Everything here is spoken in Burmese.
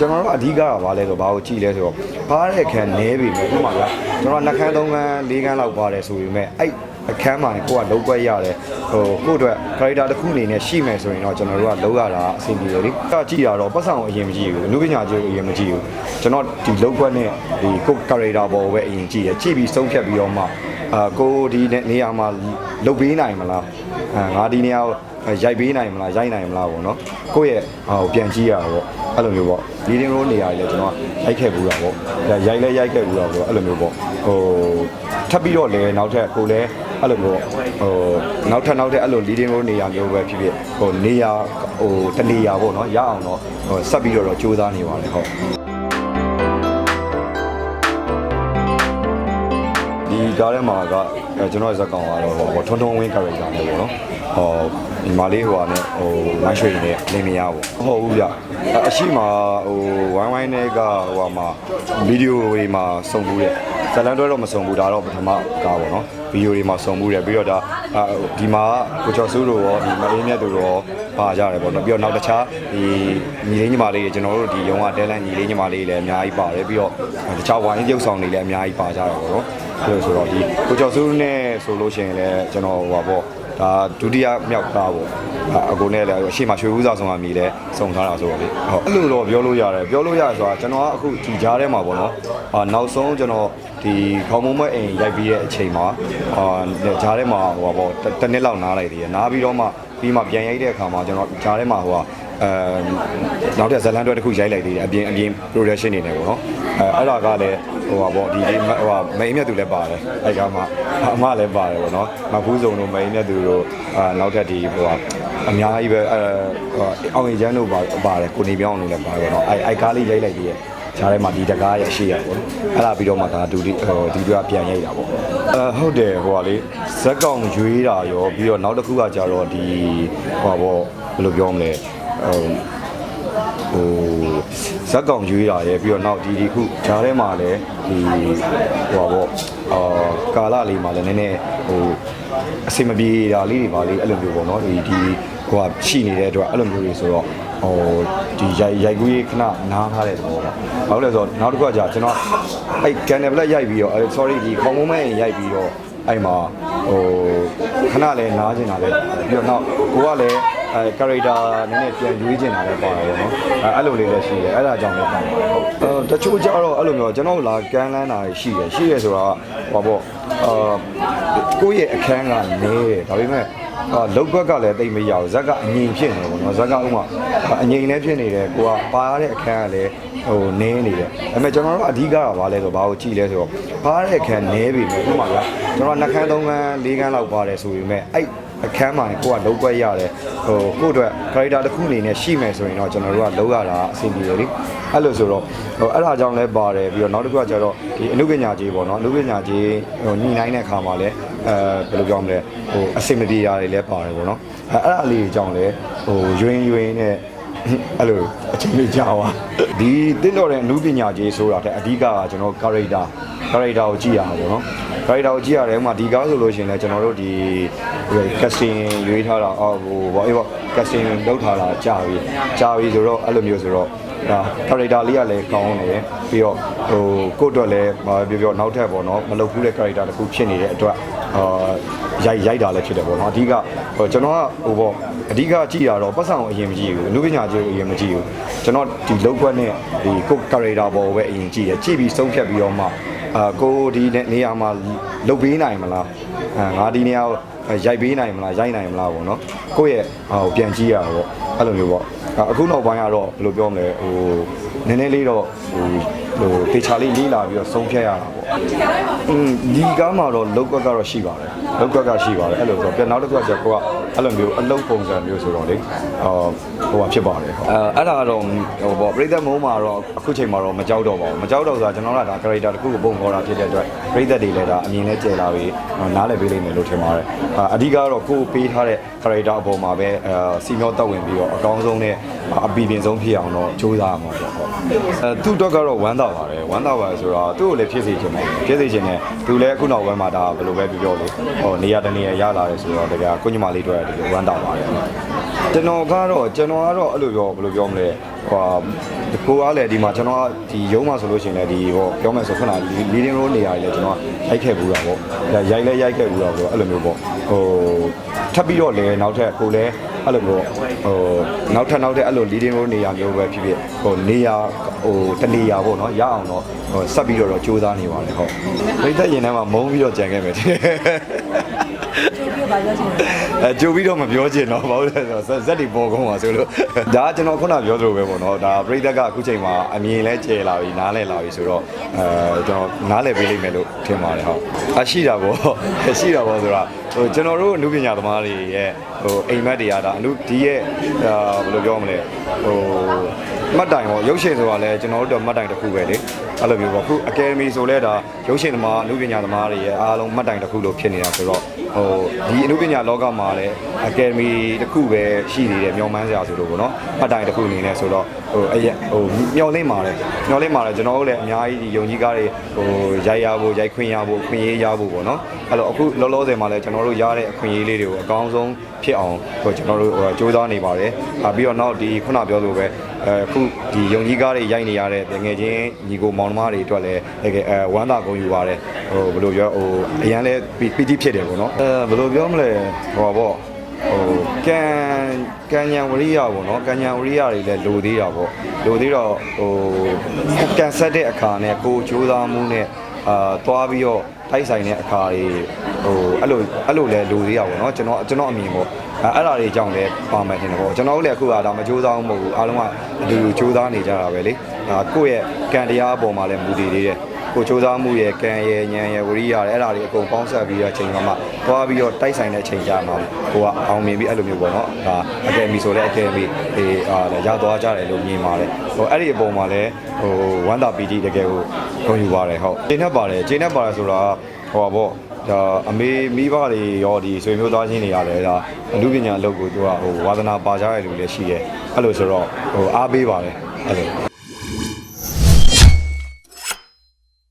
ကျွန်တော်တို့အဓိကကဘာလဲဆိုတော့ဘာကိုကြည့်လဲဆိုတော့ဘားတဲ့အခန်းနဲပြီမယ်ဥပမာကကျွန်တော်ကနှစ်ခန်းသုံးခန်းလေးခန်းလောက်ပါတယ်ဆိုပေမဲ့အဲ့အခန်းမှာကိုကလုံးကွက်ရတယ်ဟိုကိုယ့်အတွက် character တစ်ခုအနေနဲ့ရှိမယ်ဆိုရင်တော့ကျွန်တော်တို့ကလုံးရတာအဆင်ပြေတယ်လေ။အဲ့ကြည့်ရတော့ပတ်စံကိုအရင်မကြည့်ဘူး။လူပညာကြီးကိုအရင်မကြည့်ဘူး။ကျွန်တော်ဒီလုံးကွက်နဲ့ဒီကို character ပေါ်ကိုပဲအရင်ကြည့်ရ။ကြည့်ပြီးဆုံးဖြတ်ပြီးတော့မှအာကိုဒီနေရာမှာလုတ်ပေးနိုင်မလား။အာ ငါဒီနေရာကိုရိုက်ပေးနိုင်မလားရိုက်နိုင်မလားပေါ့နော်။ကိုယ့်ရဲ့ဟိုပြန်ကြည့်ရတာပေါ့။အဲ့လိုမျိုးပေါ့။ leading role နေရာကြီးလဲကျွန်တော်ရိုက်ခဲ့ဘူးတာပေါ့။ရိုက်လဲရိုက်ခဲ့ဘူးတာပေါ့အဲ့လိုမျိုးပေါ့။ဟိုထပ်ပြီးတော့လဲနောက်ထပ်ကိုလည်းအဲ့လိုမျိုးဟိုနောက်ထပ်နောက်ထပ်အဲ့လို leading role နေရာမျိုးပဲဖြစ်ဖြစ်ဟိုနေရာဟိုတနေရာပေါ့နော်ရအောင်တော့ဟိုဆက်ပြီးတော့တော့စူးစမ်းနေပါတယ်ဟုတ် ကားထဲမှာကအဲကျွန်တော်ရဲ့ဇက်ကောင်ကတော့ဟိုထွန်းထွန်းဝင်း character မျိုးပေါ့နော်ဟောဒီမာလေးဟိုဟာနဲ့ဟိုမိုင်းရွှေနဲ့လင်းမယားပေါ့ဟုတ်ဘူးဗျအအရှိမဟိုဝိုင်းဝိုင်းနဲ့ကဟိုဟာမှာဗီဒီယိုတွေမှာစုံဘူးတဲ့ဇလန်တွဲတော့မစုံဘူးဒါတော့ပထမကားပေါ့နော်ဗီဒီယိုတွေမှာစုံဘူးတယ်ပြီးတော့ဒါအာဒီမှာကိုကျော်စိုးတို့ရောဒီမအေးမြတ်တို့ရောပါကြတယ်ပေါ့နော်ပြီးတော့နောက်တစ်ခြားဒီညီလေးညီမလေးတွေကျွန်တော်တို့ဒီရုံးကတဲလန်ညီလေးညီမလေးတွေလည်းအများကြီးပါတယ်ပြီးတော့တခြားဝိုင်းရုပ်ဆောင်တွေလည်းအများကြီးပါကြတယ်ပေါ့နော်အဲ့ လိုဆိုတော့ဒီကိုကျော်စိုးနဲ့ဆိုလို့ရှိရင်လည်းကျွန်တော်ဟိုပါပေါ့ဒါဒုတိယမြောက်ကားပေါ့အကိုနဲ့လည်းအရှိမရွှေဦးစာဆောင်ကမြည်လဲစုံထားတာဆိုတော့လေဟုတ်အဲ့လိုတော့ပြောလို့ရတယ်ပြောလို့ရတယ်ဆိုတာကျွန်တော်ကအခုဒီကြားထဲမှာပေါ့နော်အာနောက်ဆုံးကျွန်တော်ဒီခေါင်းမုံမအိမ်ရိုက်ပြီးတဲ့အချိန်မှာအာကြားထဲမှာဟိုပါပေါ့တစ်နှစ်လောက်နားလိုက်သေးတယ်နားပြီးတော့မှပြီးမှပြန်ရိုက်တဲ့အခါမှာကျွန်တော်ကြားထဲမှာဟိုက အဲနောက်တဲ့ဇလန်တွဲတစ်ခုရိုက်လိုက်သေးတယ်အပြင်အပြင် production နေနေပေါ့နော်အဲအဲ့ဒါကလည်းဟိုပါပေါ့ဒီဒီဟိုပါမိန်မြတ်သူလည်းပါတယ်အဲ့ကမှအမလည်းပါတယ်ပေါ့နော်မဖူးစုံတို့မိန်မြတ်သူတို့အာနောက်ထပ်ဒီဟိုပါအများကြီးပဲအဲအောင်ရင်ချမ်းတို့ပါပါတယ်ကိုနေပြောင်းတို့လည်းပါတယ်ပေါ့နော်အဲအဲကားလေးရိုက်လိုက်သေးတယ်ခြားထဲမှာဒီတကားရရှိရပေါ့နော်အဲ့ဒါပြီးတော့မှဒါဒူဒီဟိုဒီပြပြန်ရိုက်တာပေါ့အဲဟုတ်တယ်ဟိုကလေဇက်ကောင်ရွေးတာရောပြီးတော့နောက်တစ်ခုကကြတော့ဒီဟိုပါပေါ့ဘယ်လိုပြောမလဲ ဟိုဟိုဇက်ကောင်ရွေးတာရယ်ပြီးတော့နောက်ဒီဒီခုဂျားထဲမှာလည်းဒီဟိုပါပေါ့အာကာလလေးမှာလည်းနည်းနည်းဟိုအစင်မပြေတာလေးတွေပါလေးအဲ့လိုမျိုးပေါ့နော်ဒီဒီဟိုကရှိနေတဲ့အတွက်အဲ့လိုမျိုးတွေဆိုတော့ဟိုဒီရိုက်ရိုက်ကူးရေးခဏနားထားတဲ့သဘောပေါ့။ဘာလို့လဲဆိုတော့နောက်တစ်ခုကကြာကျွန်တော်အဲ့ကန်နယ်ဘလက်ရိုက်ပြီးတော့အဲ့ sorry ဒီခေါင်းမုံမဲရိုက်ပြီးတော့အဲ့မှာဟိုခဏလည်းနားကျင်တာလည်းပြီးတော့နောက်ကိုကလည်း အဲ character နည်းနည်းပြန်ရွေးကျင်တာလည်းပါတယ်ပေါ့နော်အဲအဲ့လိုလေးလည်းရှိတယ်အဲ့ဒါကြောင့်လည်းပါတယ်ဟုတ်အဲတချို့ကြတော့အဲ့လိုမျိုးကျွန်တော်လာကမ်းလန်းတာရှိတယ်ရှိတယ်ဆိုတာဟောပေါ့အာကိုယ့်ရဲ့အခန်းကနေတယ်ဒါပေမဲ့အာလောက်ဘက်ကလည်းတိတ်မရဘူးဇက်ကအငြိမ်ဖြစ်နေတယ်ပေါ့နော်ဇက်ကဥမာအငြိမ်လည်းဖြစ်နေတယ်ကိုကပါရတဲ့အခန်းကလည်းဟိုနင်းနေတယ်ဒါပေမဲ့ကျွန်တော်တို့အဓိကကဘာလဲဆိုဘာကိုကြည့်လဲဆိုတော့ပါရတဲ့အခန်းနည်းပြီမယ်ဥမာကကျွန်တော်နှစ်ခန်းသုံးခန်းလေးခန်းလောက်ပါတယ်ဆိုပေမဲ့အဲ့ အခန်းမှာကိုကလုံးကွက်ရတယ်ဟိုကိုယ့်အတွက် character တစ်ခုအနေနဲ့ရှိမယ်ဆိုရင်တော့ကျွန်တော်တို့ကလုံးရတာအဆင်ပြေတယ်လေအဲ့လိုဆိုတော့ဟိုအဲ့ဒါကြောင့်လည်းပါတယ်ပြီးတော့နောက်တစ်ခုကကျတော့ဒီအနုပညာကြီးပေါ့နော်အနုပညာကြီးဟိုညီနိုင်တဲ့အခါမှာလည်းအဲဘယ်လိုပြောမလဲဟိုအဆင်မပြေတာတွေလည်းပါတယ်ပေါ့နော်အဲအဲ့ဒါလေးကြောင့်လည်းဟိုယွင်းယွင်းနဲ့အဲ့လိုအချိန်လေးကြာသွားဒီတင်းတော်တဲ့အနုပညာကြီးဆိုတာတဲ့အဓိကကကျွန်တော် character character ကိုကြည့်ရမှာပေါ့နော် character ကိုကြည့်ရတယ်ဥပမာဒီကားဆိုလို့ရှိရင်လည်းကျွန်တော်တို့ဒီ casting ရွေးထားတာအော်ဟိုဘာအေးပေါ့ casting လုပ်ထားတာကြာပြီကြာပြီဆိုတော့အဲ့လိုမျိုးဆိုတော့ဒါ character လေးကလည်းကောင်းတယ်ပြီးတော့ဟိုကိုယ့်အတွက်လည်းဘာပြောပြောနောက်ထပ်ပေါ့နော်မလုပ်ဘူးတဲ့ character တစ်ခုဖြစ်နေတဲ့အတွက်အာရိုက်ရိုက်တာလည်းဖြစ်တယ်ပေါ့နော်အဓိကဟိုကျွန်တော်ကဟိုပေါ့အဓိကကြည့်ရတော့ပတ်စံကိုအရင်မကြည့်ဘူးအနုပညာကြီးကိုအရင်မကြည့်ဘူးကျွန်တော်ဒီလောက်ကွက်နဲ့ဒီကို character ပေါ်ကိုပဲအရင်ကြည့်တယ်ကြည့်ပြီးဆုံးဖြတ်ပြီးတော့မှအာကိုဒီနေရာမှာလုတ်ပေးနိုင်မလားအာငါဒီနေရာကို ရိုက်ပေးနိုင်မလားရိုက်နိုင်မလားပေါ့နော်ကိုယ့်ရဲ့ဟိုပြန်ကြည့်ရတာပေါ့အဲ့လိုမျိုးပေါ့အခုနောက်ပိုင်းကတော့ဘယ်လိုပြောမလဲဟိုနည်းနည်းလေးတော့ဟိုဟိုတေချာလေးလေးလာပြီးတော့ဆုံးဖြတ်ရတာပေါ့อืมဒီကားမှာတော့လောက်ကွက်ကတော့ရှိပါတယ်လောက်ကွက်ကရှိပါတယ်အဲ့လိုဆိုတော့ပြန်နောက်တစ်ခုကကျကိုက အဲ့လိုမျိုးအလုပ်ပုံစံမျိုးဆိုတော့လေအာဟိုဟာဖြစ်ပါတယ်ဟုတ်အဲအဲ့ဒါကတော့ဟိုပေါ့ပြိသက်မုံမှာတော့အခုချိန်မှာတော့မကြောက်တော့ပါဘူးမကြောက်တော့ဆိုတာကျွန်တော်ကဒါ character တစ်ခုကိုပုံခေါ်တာဖြစ်တဲ့အတွက်ပြိသက်တွေလည်းဒါအမြင်နဲ့ကျယ်လာပြီးနားလည်ပေးလိမ့်မယ်လို့ထင်ပါတယ်အာအဓိကတော့ကိုယ်ပေးထားတဲ့ character အပေါ်မှာပဲအဲစီမျောတက်ဝင်ပြီးတော့အကောင်းဆုံးနဲ့အပီပင်ဆုံးဖြစ်အောင်တော့ကြိုးစားရမှာပေါ့ဟုတ် အဲသူ့အတွက်ကတော့ဝမ်းသာပါတယ်ဝမ်းသာပါတယ်ဆိုတော့သူ့ကိုလည်းဖြစ်စေချင်တယ်ဖြစ်စေချင်တယ်သူလည်းအခုနောက်ပိုင်းမှာဒါဘယ်လိုပဲပြောပြောလေဟိုနေရာတနေရာရလာတယ်ဆိုတော့တကယ်ကိုညမလေးတွေတကယ်ဝမ်းတာပါတယ်ကျွန်တော်ကတော့ကျွန်တော်ကတော့အဲ့လိုပြောဘယ်လိုပြောမလဲဟိုကိုအားလည်းဒီမှာကျွန်တော်ဒီရုံးမှာဆိုလို့ရှိရင်လည်းဒီဟိုပြောမယ်ဆိုခုနလီဒင်းရိုးနေရာကြီးလည်းကျွန်တော်ရိုက်ခဲ့ဘူးတာပေါ့ရိုက်လဲရိုက်ခဲ့ဘူးတာပေါ့အဲ့လိုမျိုးပေါ့ဟိုထပ်ပြီးတော့လည်းနောက်ထပ်ကိုလည်း အဲ့လိုမျိုးဟိုနောက်ထပ်နောက်ထပ်အဲ့လို leading role နေရာမျိုးပဲဖြစ်ဖြစ်ဟိုနေရာဟိုတနေရာပေါ့နော်ရအောင်တော့ဟိုဆက်ပြီးတော့တော့စူးစမ်းနေပါတယ်ဟုတ်ပြိသက်ရင်ထဲမှာမုန်းပြီးတော့ကြံခဲ့မယ်အဲကြိုပြီးတော့မပြောချင်တော့ဘာလို့လဲဆိုတော့ဇက်တွေပေါ်ကုန်ပါဆိုလို့ဒါကကျွန်တော်ခုနပြောသလိုပဲပေါ့နော်ဒါပြိသက်ကအခုချိန်မှာအမြင်လဲကျဲလာပြီနားလဲလာပြီဆိုတော့အဲကျွန်တော်နားလဲပေးလိမ့်မယ်လို့ထင်ပါတယ်ဟုတ်အရှိတာပေါ့ရှိတာပေါ့ဆိုတာ ဟိုကျွန်တော်တို့အမှုပညာသမားတွေရဲ့ဟိုအိမ်မက်တွေကဒါအမှုဒီရဲ့အာဘယ်လိုပြောမလဲဟိုမှတ်တိုင်ပေါ့ရုပ်ရှင်ဆိုတာလဲကျွန်တော်တို့တော့မှတ်တိုင်တစ်ခုပဲလေအဲ့လိုမျိုးပေါ့အခုအကယ်ဒမီဆိုလဲဒါရုပ်ရှင်သမားအမှုပညာသမားတွေရဲ့အားလုံးမှတ်တိုင်တစ်ခုလို့ဖြစ်နေတာဆိုတော့ဟိုဒီအမှုပညာလောကမှာလည်းအကယ်ဒမီတစ်ခုပဲရှိနေတယ်မျောမှန်းစရာဆိုလို့ပေါ့နော်မှတ်တိုင်တစ်ခုအနေနဲ့ဆိုတော့ဟိုအရက်ဟိုမျောလင့်ပါတယ်မျောလင့်ပါတယ်ကျွန်တော်တို့လည်းအများကြီးဒီယုံကြည်ကားတွေဟိုရိုက်ရဖို့ရိုက်ခွင့်ရဖို့ခွင့်ရေးရဖို့ပေါ့နော်အဲ့တော့အခုလောလောဆယ်မှာလည်းကျွန်တော်တို့ရတဲ့အခွင့်အရေးလေးတွေကိုအကောင်းဆုံးဖြစ်အောင်ဟိုကျွန်တော်တို့ဟိုစူးစမ်းနေပါတယ်အာပြီးတော့နောက်ဒီခုနပြောလိုပဲအဲအခုဒီယုံကြည်ကားတွေရိုက်နေရတဲ့ငယ်ချင်းညီကိုမောင်နှမတွေအတွက်လည်းတကယ်အဲဝမ်းသာကုန်ယူပါတယ်ဟိုဘယ်လိုပြောဟိုအရန်လဲပီတိဖြစ်တယ်ပေါ့နော်အဲဘယ်လိုပြောမလဲဟိုပါပေါ့ဟိုကံကံညာဝရိယပေါ့နော်ကံညာဝရိယတွေလည်းလိုသေးတာပေါ့လိုသေးတော့ဟိုကန်ဆက်တဲ့အခါနဲ့ကိုစူးစမ်းမှုနဲ့ အာသွားပြီးတော့တိုက်ဆိုင်တဲ့အခါတွေဟိုအဲ့လိုအဲ့လိုလဲလိုသေးတာပေါ့နော်ကျွန်တော်ကျွန်တော်အမြင်ပေါ့အဲအဲ့ဒါတွေကြောင့်လည်းပါမယ်ထင်တယ်ပေါ့ကျွန်တော်တို့လည်းအခုကဒါမကြိုးစားအောင်မဟုတ်ဘူးအားလုံးကအတူတူကြိုးစားနေကြတာပဲလေဒါကိုယ့်ရဲ့ကံတရားအပေါ်မှာလည်းမူတည်သေးတယ် ကိုကြိုးစားမှုရဲ့ကံရဲ့ဉာဏ်ရဲ့ဝိရိယရဲ့အဲ့ဒါတွေအကုန်ပေါင်းစပ်ပြီးတော့ချိန်မှမှသွားပြီးတော့တိုက်ဆိုင်တဲ့ချိန်ကြမှာကိုကအောင်မြင်ပြီးအဲ့လိုမျိုးပေါ့နော်ဒါအကယ်မီဆိုလဲအကယ်မီအေးအာရသွားကြတယ်လို့မြင်ပါတယ်ဟိုအဲ့ဒီအပေါ်မှာလည်းဟိုဝမ်းသာပီတိတကယ်ကိုဂုဏ်ယူပါတယ်ဟုတ်ကျင်းတတ်ပါတယ်ကျင်းတတ်ပါတယ်ဆိုတာဟိုပါပေါ့ဒါအမေမိဘတွေရောဒီဆွေမျိုးသားချင်းတွေရတယ်ဒါအမှုပညာအလုပ်ကိုသူကဟိုဝါသနာပါကြရတဲ့လူလည်းရှိတယ်အဲ့လိုဆိုတော့ဟိုအားပေးပါတယ်အဲ့လို